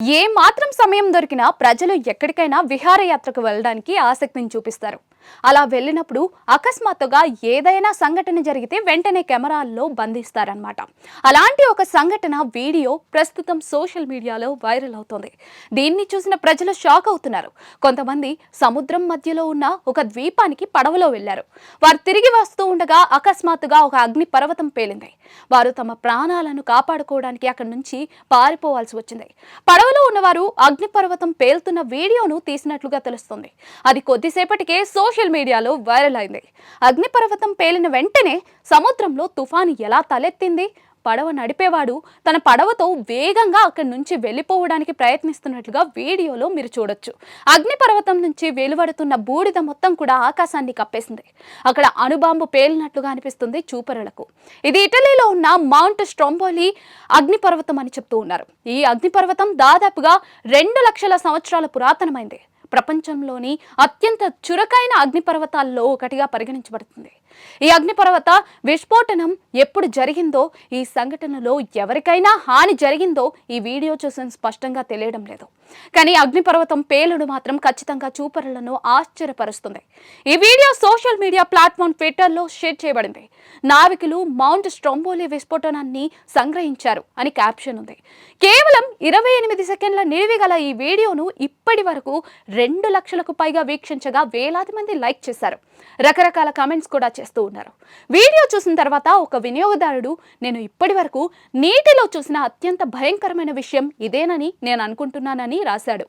ఏ మాత్రం సమయం దొరికినా ప్రజలు ఎక్కడికైనా విహారయాత్రకు వెళ్ళడానికి ఆసక్తిని చూపిస్తారు. అలా వెళ్ళినప్పుడు అకస్మాత్తుగా ఏదైనా సంఘటన జరిగితే వెంటనే కెమెరాల్లో బంధిస్తారనమాట అలాంటి ఒక సంఘటన వీడియో ప్రస్తుతం సోషల్ మీడియాలో వైరల్ అవుతోంది. దీన్ని చూసిన ప్రజలు షాక్ అవుతున్నారు. కొంతమంది సముద్రం మధ్యలో ఉన్న ఒక ద్వీపానికి పడవలో వెళ్ళారు వారు తిరిగి వస్తూ ఉండగా అకస్మాత్తుగా ఒక అగ్ని పర్వతం పేలింది. వారు తమ ప్రాణాలను కాపాడుకోవడానికి అక్కడి నుంచి పారిపోవాల్సి వచ్చింది. పడవలో ఉన్నవారు అగ్నిపర్వతం పేలుతున్న వీడియోను తీసినట్లుగా తెలుస్తుంది. అది కొద్దిసేపటికే సోషల్ సోషల్ మీడియాలో వైరల్ అయింది. అగ్నిపర్వతం పేలిన వెంటనే సముద్రంలో తుఫాను ఎలా తలెత్తింది? పడవ నడిపేవాడు తన పడవతో వేగంగా అక్కడి నుంచి వెళ్ళిపోవడానికి ప్రయత్నిస్తున్నట్లుగా వీడియోలో మీరు చూడొచ్చు. అగ్నిపర్వతం నుంచి వెలువడుతున్న బూడిద మొత్తం కూడా ఆకాశాన్ని కప్పేసింది. అక్కడ అణుబాంబు పేలినట్లుగా అనిపిస్తుంది చూపరులకు. ఇది ఇటలీలో ఉన్న మౌంట్ స్ట్రోంబోలి అగ్నిపర్వతం అని చెప్తూ ఉన్నారు. ఈ అగ్నిపర్వతం దాదాపుగా రెండు లక్షల సంవత్సరాల పురాతనమైంది. ప్రపంచంలోని అత్యంత చురుకైన అగ్నిపర్వతాల్లో ఒకటిగా పరిగణించబడుతుంది. ఈ అగ్నిపర్వత విస్ఫోటనం ఎప్పుడు జరిగిందో ఈ సంఘటనలో ఎవరికైనా హాని జరిగిందో ఈ వీడియో చూసిన స్పష్టంగా తెలియడం లేదు. కానీ అగ్నిపర్వతం పేలుడు మాత్రం ఖచ్చితంగా చూపరులను ఆశ్చర్యపరుస్తుంది. ఈ వీడియో సోషల్ మీడియా ప్లాట్ఫామ్ ట్విట్టర్లో షేర్ చేయబడింది. నావికులు మౌంట్ స్ట్రోంబోలి విస్ఫోటనాన్ని సంగ్రహించారు అని క్యాప్షన్ ఉంది. కేవలం ఇరవై ఎనిమిది సెకండ్ల నిడివి గల ఈ వీడియోను ఇప్పటి వరకు రెండు లక్షలకు పైగా వీక్షించగా వేలాది మంది లైక్ చేశారు. రకరకాల కామెంట్స్ కూడా చేస్తూ ఉన్నారు. వీడియో చూసిన తర్వాత ఒక వినియోగదారుడు నేను ఇప్పటి వరకు నీటిలో చూసిన అత్యంత భయంకరమైన విషయం ఇదేనని నేను అనుకుంటున్నానని రాశాడు.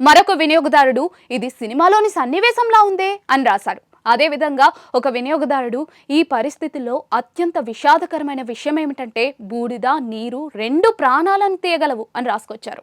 మరొక వినియోగదారుడు ఇది సినిమాలోని సన్నివేశంలా ఉందే అని రాశాడు. అదేవిధంగా ఒక వినియోగదారుడు ఈ పరిస్థితుల్లో అత్యంత విషాదకరమైన విషయం ఏమిటంటే బూడిద నీరు రెండు ప్రాణాలను తీయగలవు అని రాసుకొచ్చారు.